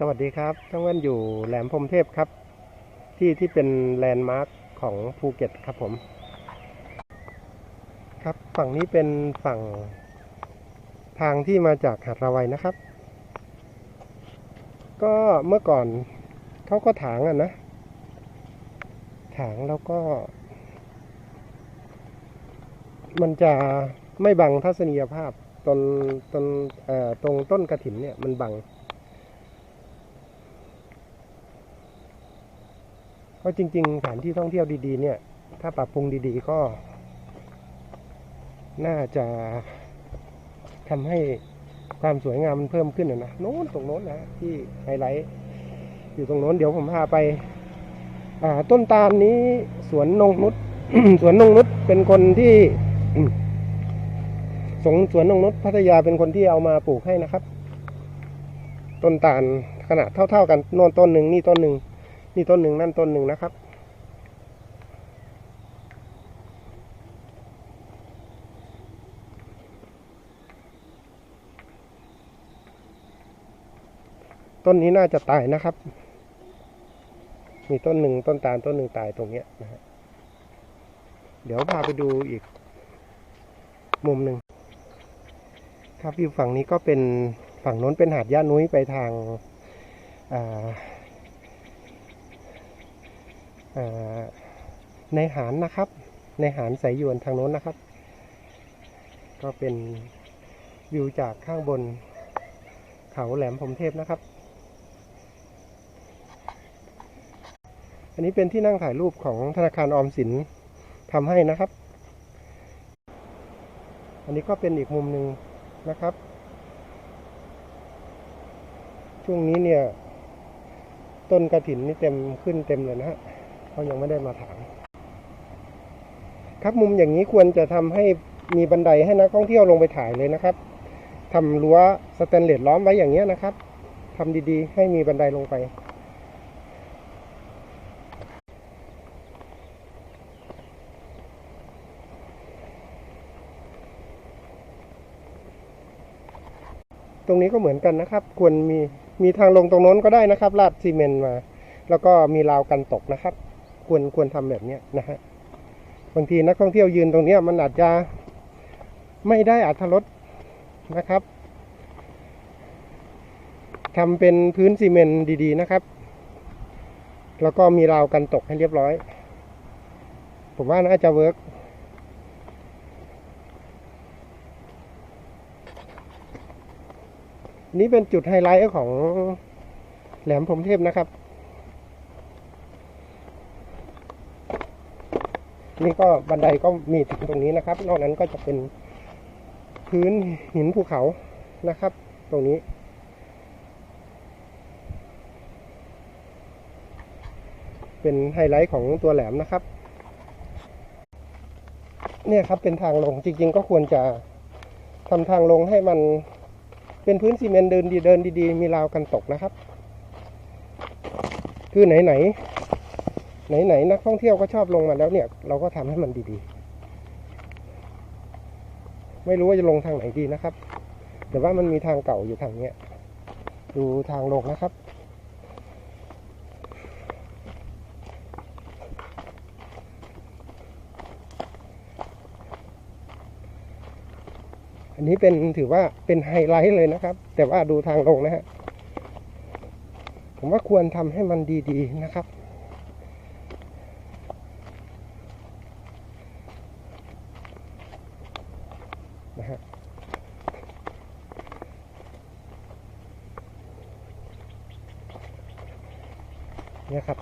สวัสดีครับทั้งวันอยู่แหลมพรมเทพครับ ที่ที่เป็นแลนด์มาร์คของภูเก็ตครับผม ครับฝั่งนี้เป็นฝั่งทางที่มาจากหาดระไวนะครับ ก็เมื่อก่อนเขาก็ถางอะนะ ถางแล้วก็ มันจะไม่บังทัศนียภาพตนตนเอ่อตรงต้นกระถินเนี่ยมันบัง เพราะจริง ๆสถานที่ท่องเที่ยวดีๆ เนี่ย ถ้าปรับปรุงดีๆ ก็ น่าจะทำให้ความสวยงามมันเพิ่มขึ้นนะนะโน้นตรงโน้นนะที่ไฮไลท์อยู่ตรงโน้นเดี๋ยวผมพาไป อ่า ต้นตาลนี้สวนนงนุชสวนนงนุชเป็นคนที่สงสวนนงนุชพัทยาเป็นคนที่เอามาปลูกให้นะครับ ต้นตาลขนาดเท่า ๆกันโน่นต้นหนึ่งนี่ต้นหนึ่ง นี่ต้นหนึ่งนั่นต้นหนึ่งนะครับ ต้นนี้น่าจะตายนะครับ มีต้นหนึ่งต้นตาลต้นหนึ่งตายตรงเนี้ยนะฮะเดี๋ยวพาไปดูอีก มุมหนึ่งครับอยู่ฝั่งนี้ก็เป็นฝั่งโน้นเป็นหาดย่านุ้ยไปทางอ่าอ่า ในหารนะครับ ในหารสายยวนทางโน้นนะครับ ก็เป็นวิวจากข้างบนเขาแหลมพรมเทพนะครับ อันนี้เป็นที่นั่งถ่ายรูปของธนาคารออมสินทำให้นะครับ อันนี้ก็เป็นอีกมุมหนึ่งนะครับ ช่วงนี้เนี่ย ต้นกระถินนี่เต็มขึ้นเต็มเลยนะฮะ เขายังไม่ได้มาถางครับมุมอย่างนี้ควรจะทำให้มีบันไดให้นักท่องเที่ยวลงไปถ่ายเลยนะครับทำรั้วสแตนเลสล้อมไว้อย่างเงี้ยนะครับทำดีๆ ให้มีบันไดลงไปตรงนี้ก็เหมือนกันนะครับ ควรมีมีทางลงตรงโน้นก็ได้นะครับ ลาดซีเมนต์มา แล้วก็มีราวกันตกนะครับ ควรควรทำแบบเนี้ยนะฮะบางทีนักท่องเที่ยวยืนตรงเนี้ยมันอาจจะไม่ได้อัธรสนะครับทำเป็นพื้นซีเมนต์ดี ๆ นะครับ แล้วก็มีราวกันตกให้เรียบร้อย ผมว่าน่าจะเวิร์กนี่เป็นจุดไฮไลท์ของแหลมพรมเทพนะครับ นี่ก็บันไดก็มีถึงตรงนี้นะครับ นอกนั้นก็จะเป็นพื้นหินภูเขานะครับ ตรงนี้ เป็นไฮไลท์ของตัวแหลมนะครับ เนี่ยครับเป็นทางลงจริง ๆ ก็ควรจะทำทางลงให้มันเป็นพื้นซีเมนต์เดินดีเดินดีๆ มีราวกันตกนะครับ คือไหนไหน ไหนๆนักท่องเที่ยวก็ชอบลงมาแล้วเนี่ย เราก็ทำให้มันดีๆ ไม่รู้ว่าจะลงทางไหนดีนะครับ แต่ว่ามันมีทางเก่าอยู่ทางเนี้ย ดูทางลงนะครับ อันนี้เป็นถือว่าเป็นไฮไลท์เลยนะครับ แต่ว่าดูทางลงนะฮะ ผมว่าควรทำให้มันดีๆนะครับ เนี่ยครับ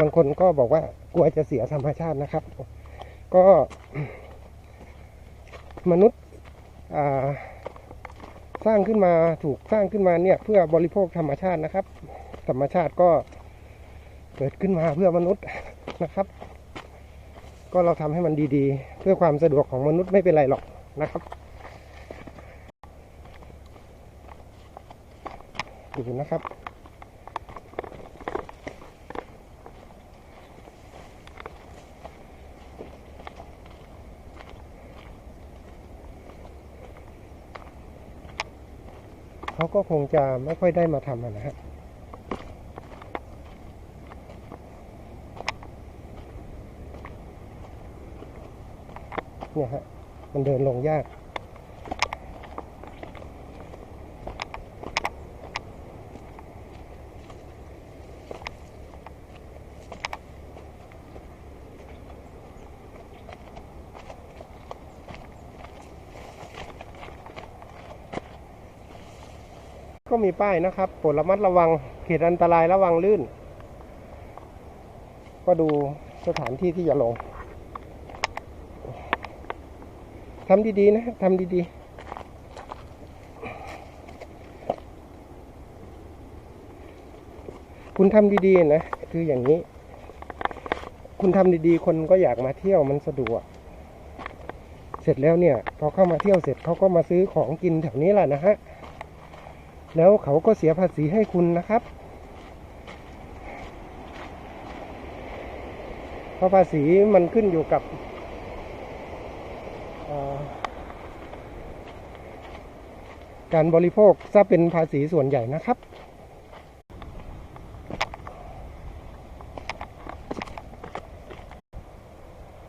บางคนก็บอกว่ากลัวจะเสียธรรมชาตินะครับ ก็ มนุษย์สร้างขึ้นมาถูกสร้างขึ้นมาเนี่ยเพื่อบริโภคธรรมชาตินะครับ ธรรมชาติก็เกิดขึ้นมาเพื่อมนุษย์นะครับ ก็เราทำให้มันดีๆ เพื่อความสะดวกของมนุษย์ไม่เป็นไรหรอกนะครับดูนะครับ เขาก็คงจะไม่ค่อยได้มาทำนะฮะ เนี่ยฮะ มันเดินลงยากก็มีป้ายนะครับโปรดระมัดระวังเขตอันตรายระวังลื่น ก็ดูสถานที่ที่จะลง ทำดีๆนะทำดีๆคุณทำดีๆนะ คืออย่างนี้ คุณทำดีๆ คนก็อยากมาเที่ยวมันสะดวก เสร็จแล้วเนี่ย พอเข้ามาเที่ยวเสร็จเขาก็มาซื้อของกินแถวนี้แหละนะฮะ แล้วเขาก็เสียภาษีให้คุณนะครับ เพราะภาษีมันขึ้นอยู่กับเอ่อ การบริโภคซะเป็นภาษีส่วนใหญ่นะครับ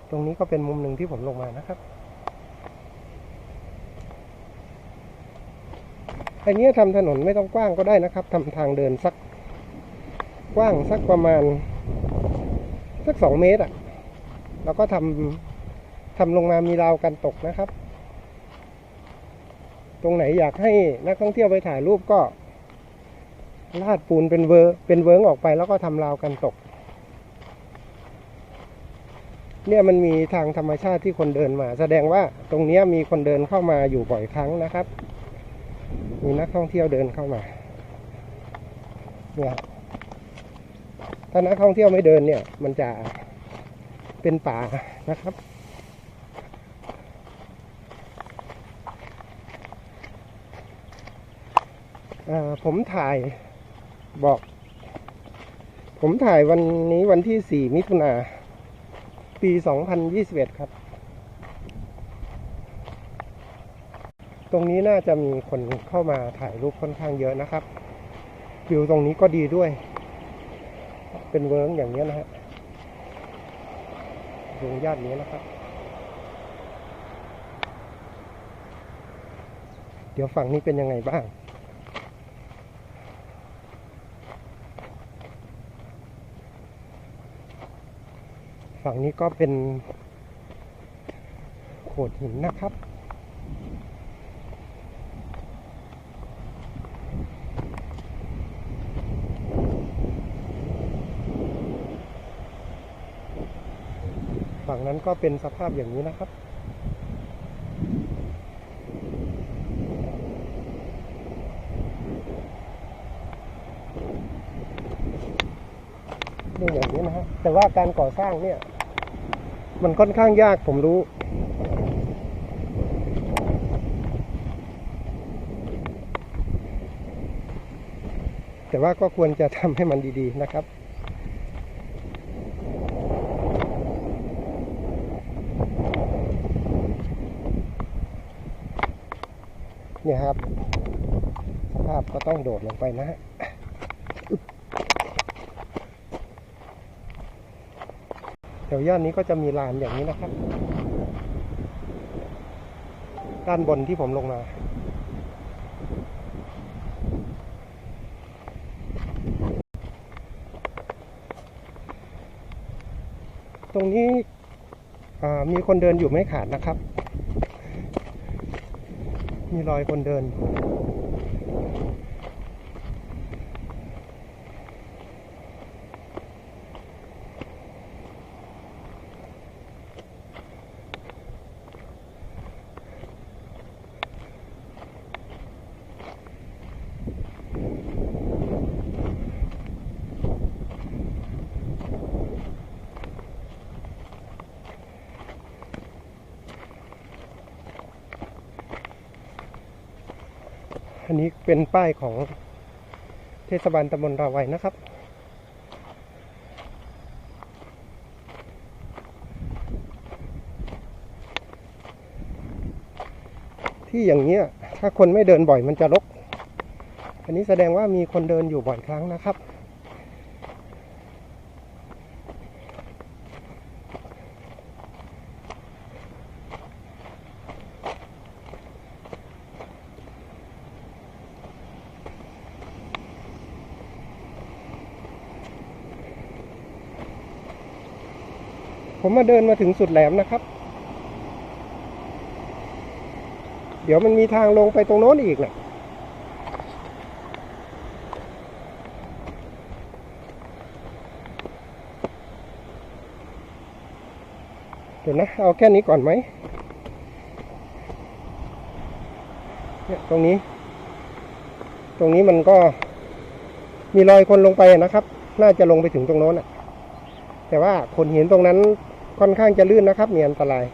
ตรงนี้ก็เป็นมุมหนึ่งที่ผมลงมานะครับอันนี้ทำถนนไม่ต้องกว้างก็ได้นะครับทำทางเดินสักกว้างสักประมาณ สักสองเมตรอะ แล้วก็ทำทำลงมามีราวกันตกนะครับ ตรงไหนอยากให้นักท่องเที่ยวไปถ่ายรูปก็ลาดปูนเป็นเวอร์เป็นเวิร์งออกไปแล้วก็ทำราวกันตก เนี่ยมันมีทางธรรมชาติที่คนเดินมา แสดงว่าตรงนี้มีคนเดินเข้ามาอยู่บ่อยครั้งนะครับ มีนักท่องเที่ยวเดินเข้ามาเนี่ยถ้านักท่องเที่ยวไม่เดินเนี่ย มันจะเป็นป่านะครับ เอ่อ ผมถ่ายบอก ผมถ่ายวันนี้วันที่ 4 มิถุนาปี 2021 ครับ ตรงนี้น่าจะมีคนเข้ามาถ่ายรูปค่อนข้างเยอะนะครับ วิวตรงนี้ก็ดีด้วย เป็นเวิร์กอย่างนี้นะฮะดวงญาตินี้นะครับ เดี๋ยวฝั่งนี้เป็นยังไงบ้าง ฝั่งนี้ก็เป็นโขดหินนะครับ ฝั่งนั้นก็เป็นสภาพอย่างนี้นะครับนี่อย่างนี้นะฮะแต่ว่าการก่อสร้างเนี่ย มันค่อนข้างยากผมรู้ แต่ว่าก็ควรจะทำให้มันดีๆนะครับเนี่ยครับ สภาพก็ต้องโดดลงไปนะฮะอึ๊บแถ วย่านนี้ก็จะมีลานอย่างนี้นะครับ ด้านบนที่ผมลงมาตรงนี้มีคนเดินอยู่ไม่ขาดนะครับ มีรอยคนเดิน อันนี้เป็นป้ายของเทศบาลตำบลราวัยนะครับ ที่อย่างเงี้ยถ้าคนไม่เดินบ่อยมันจะรก อันนี้แสดงว่ามีคนเดินอยู่บ่อยครั้งนะครับ ผมมาเดินมาถึงสุดแหลมนะครับ เดี๋ยวมันมีทางลงไปตรงโน้นอีกนะเดี๋ยวนะ เอาแค่นี้ก่อนไหมเนี่ยตรงนี้ ตรงนี้มันก็มีรอยคนลงไปนะครับ น่าจะลงไปถึงตรงโน้นอะแต่ว่าขนเหินตรงนั้น ค่อนข้างจะลื่นนะครับ มีอันตราย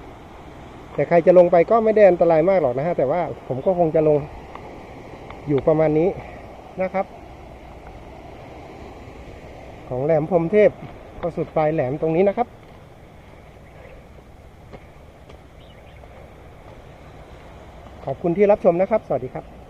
แต่ใครจะลงไปก็ไม่ได้อันตรายมากหรอกนะฮะแต่ว่าผมก็คงจะลงอยู่ประมาณนี้นะครับ ของแหลมพรมเทพก็สุดปลายแหลมตรงนี้นะครับ ขอบคุณที่รับชมนะครับ สวัสดีครับ